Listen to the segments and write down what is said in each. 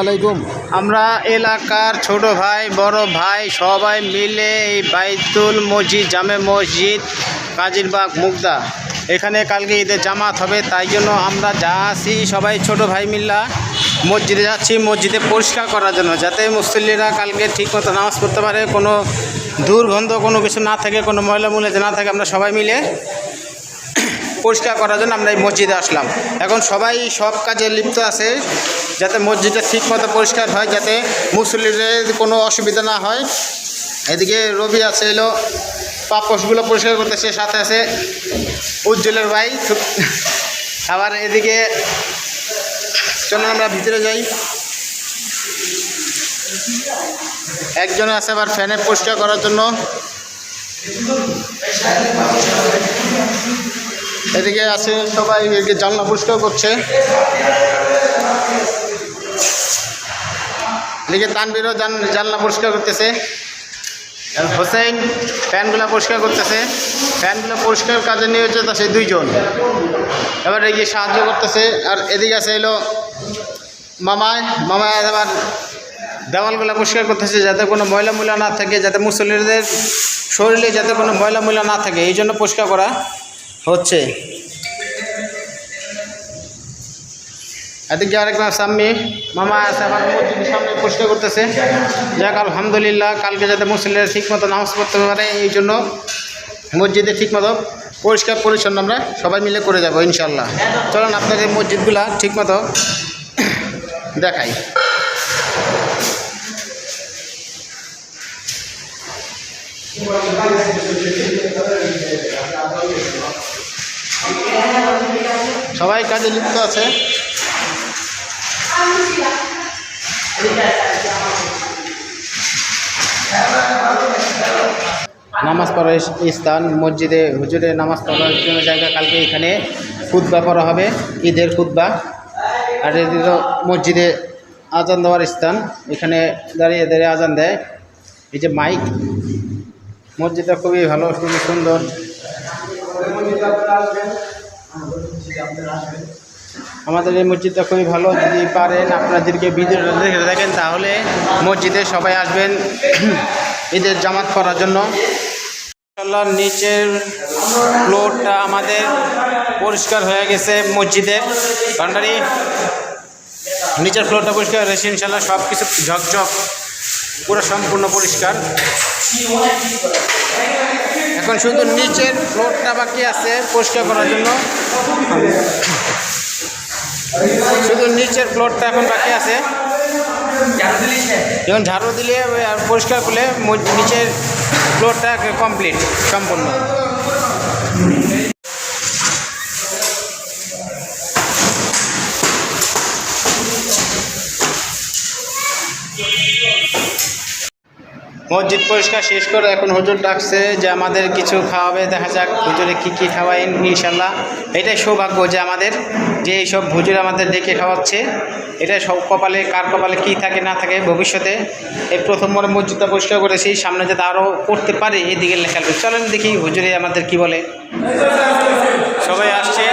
আলাইকুম। আমরা এলাকার ছোট ভাই, বড় ভাই সবাই মিলে এই বাইতুল মসজিদ, জামে মসজিদ, কাজিরবাগ, মুগদা। এখানে কালকে ঈদের জামাত হবে, তাই জন্য আমরা যা আছি সবাই ছোট ভাই মিল্লা মসজিদে যাচ্ছি, মসজিদে পরিষ্কার করার জন্য, যাতে মুসল্লিরা কালকে ঠিকমতো নামাজ পড়তে পারে, কোনো দুর্গন্ধ কোনো কিছু না থাকে, কোনো ময়লা মূল্য না থাকে, আমরা সবাই মিলে পরিষ্কার করার জন্য আমরা এই মসজিদে আসলাম। এখন সবাই সব কাজে লিপ্ত আছে, যাতে মসজিদটা ঠিক মতো পরিষ্কার হয়, যাতে মুসল্লিদের কোনো অসুবিধা না হয়। এদিকে রবি আছে, এলো, পাপসগুলো পরিষ্কার করতেছে, সাথে আছে উজ্জ্বলের ভাই। আবার এদিকে চলুন আমরা ভিতরে যাই। একজন আছে আবার ফ্যানে পরিষ্কার করার জন্য। এদিকে আছে সবাই, এদিকে জানলা পরিষ্কার করছে। এদিকে তানবিরও জান, জানলা পরিষ্কার করতেছে। হোসেন, ফ্যানগুলো পরিষ্কার করতেছে। ফ্যানগুলো পরিষ্কার কাজে নিয়োজিত আছে দুইজন। এবার এদিকে সাহায্য করতেছে। আর এদিকে আছে এলো মামায় মামায় আবার দেওয়ালগুলো পরিষ্কার করতেছে যাতে কোনো ময়লা মূলা না থাকে, যাতে মুসল্লিদের শরীরে যাতে কোনো ময়লা মূলা না থাকে, এই জন্য পরিষ্কার করা। হচ্ছে। এদিকে আরেকবার সামনে মামা আছে আমার মসজিদের সামনে পরিষ্কার করতেছে। যাক, আলহামদুলিল্লাহ, কালকে যাতে মুসলিমরা ঠিক মতো নামাজ পড়তে পারে, এই জন্য মসজিদে ঠিক মতো পরিষ্কার পরিচ্ছন্ন আমরা সবাই মিলে করে যাব ইনশাল্লাহ চলুন আপনাদের মসজিদগুলা ঠিক মতো দেখাই। সবাই কাজে লিপ্ত আছে। নামাজ পড়ার স্থান, মসজিদে হুজুরে নামাজ পড়ার জন্য জায়গা কালকে এখানে খুদ্া পড়া হবে, ঈদের খুদ্া আর এদিকে মসজিদে আজান দেওয়ার স্থান, এখানে দাঁড়িয়ে দাঁড়িয়ে আজান দেয়। এই যে মাইক, মসজিদটা খুবই ভালো, খুবই সুন্দর। আমাদের এই মসজিদটা খুবই ভালো। যদি পারেন আপনাদেরকে ভিডিওটা দেখে দেখেন তাহলে মসজিদে সবাই আসবেন ঈদের জামাত করার জন্য। নিচের ফ্লোরটা আমাদের পরিষ্কার হয়ে গেছে মসজিদের ভান্ডারি নিচের ফ্লোরটা পরিষ্কার হয়েছে ইনশাল্লাহ সব কিছু ঝকঝক। পুরো সম্পূর্ণ পরিষ্কার। এখন শুধু নিচের ফ্লোরটা বাকি আছে পরিষ্কার করার জন্য। শুধু নিচের ফ্লোরটা এখন বাকি আছে। যখন ঝাড়ু দিলে পরিষ্কার করলে নিচের ফ্লোরটা কমপ্লিট, সম্পূর্ণ। মসজিদ পরিষ্কার শেষ করে এখন হুজুর ডাকছে যে আমাদের কিছু খাওয়াবে দেখা যাক হুজুরে কী কী খাওয়াই ইনশাল্লাহ। এটাই সৌভাগ্য যে আমাদের যে এইসব হুজুর আমাদের ডেকে খাওয়াচ্ছে। এটা সব কপালে কার কপালে কী থাকে না থাকে ভবিষ্যতে এই প্রথমবার মসজিদটা পরিষ্কার করেছি সামনে যাতে আরও করতে পারে এদিকে লেখা। চলেন দেখি হুজুরে আমাদের কি বলে। সবাই আসছে?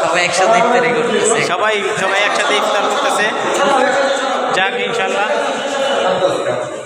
সবাই একসাথে ইফতারি করতেছে। সবাই সবাই একসাথে ইফতার করতেছে। যাক ইনশাল্লাহ।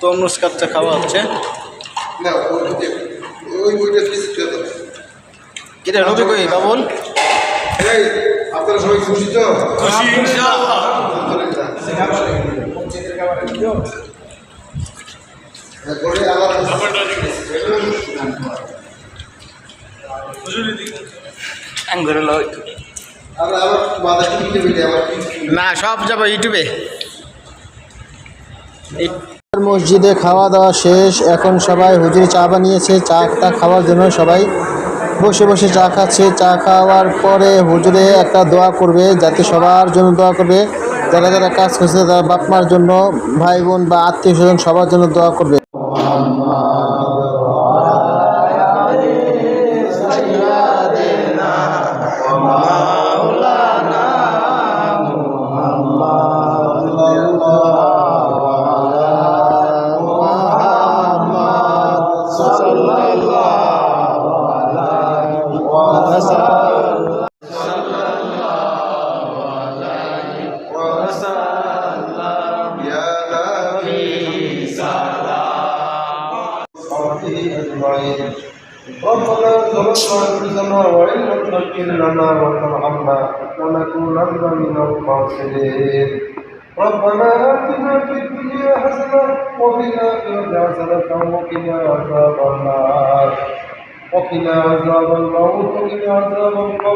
তরমুজ খাওয়া হচ্ছে। রবি কই? বাবুল? এই, আপনারা সবাই খুশি তো? খুশি ইনশাআল্লাহ। না সব যাব ইউটিউবে। মসজিদে খাওয়া দাওয়া শেষ, এখন সবাই হুজুর চা বানিয়েছে, চা টা খাওয়ার জন্য সবাই বসে বসে চা খাচ্ছে। চা খাওয়ার পরে হুজুরে একটা দোয়া করবে, যাতে সবার জন্য দোয়া করবে। যারা যারা কাজ করছে, তারা বাপ মার জন্য ভাই বোন বা আত্মীয় স্বজন সবার জন্য দোয়া করবে। ربنا ظلمنا أنفسنا وإن لم تغفر لنا وترحمنا لنكونن من الخاسرين ربنا آتنا في الدنيا حسنة وفي الآخرة حسنة وقنا عذاب النار وقنا عذاب الموت وقنا عذاب القبر